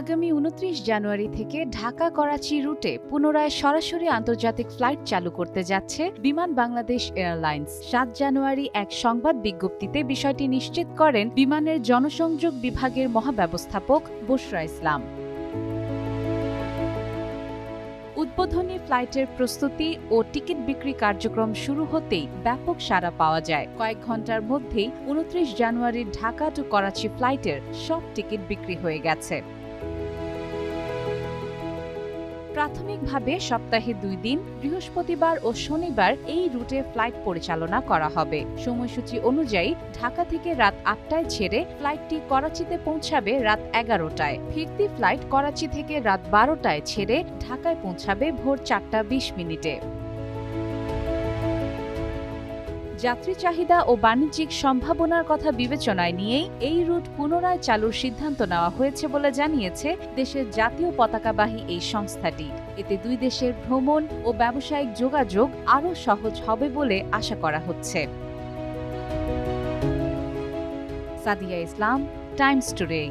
আগামী উনত্রিশ জানুয়ারি থেকে ঢাকা করাচি রুটে পুনরায় সরাসরি আন্তর্জাতিক ফ্লাইট চালু করতে যাচ্ছে বিমান বাংলাদেশ এয়ারলাইন্স। সাত জানুয়ারি এক সংবাদ বিজ্ঞপ্তিতে বিষয়টি নিশ্চিত করেন বিমানের জনসংযোগ বিভাগের মহাব্যবস্থাপক বুশরা ইসলাম। উদ্বোধনী ফ্লাইটের প্রস্তুতি ও টিকিট বিক্রি কার্যক্রম শুরু হতেই ব্যাপক সাড়া পাওয়া যায়। কয়েক ঘণ্টার মধ্যেই উনত্রিশ জানুয়ারির ঢাকা টু করাচি ফ্লাইটের সব টিকিট বিক্রি হয়ে গেছে। প্রাথমিকভাবে সপ্তাহে দুই দিন, বৃহস্পতিবার ও শনিবার এই রুটে ফ্লাইট পরিচালনা করা হবে। সময়সূচি অনুযায়ী ঢাকা থেকে রাত আটটায় ছেড়ে ফ্লাইটটি করাচিতে পৌঁছাবে রাত এগারোটায়। ফিরতি ফ্লাইট করাচি থেকে রাত বারোটায় ছেড়ে ঢাকায় পৌঁছাবে ভোর চারটা বিশ মিনিটে। যাত্রী চাহিদা ও বাণিজ্যিক সম্ভাবনার কথা বিবেচনায় নিয়েই এই রুট পুনরায় চালুর সিদ্ধান্ত নেওয়া হয়েছে বলে জানিয়েছে দেশের জাতীয় পতাকাবাহী এই সংস্থাটি। এতে দুই দেশের ভ্রমণ ও ব্যবসায়িক যোগাযোগ আরও সহজ হবে বলে আশা করা হচ্ছে। সাদিয়া ইসলাম টাইমস টুডে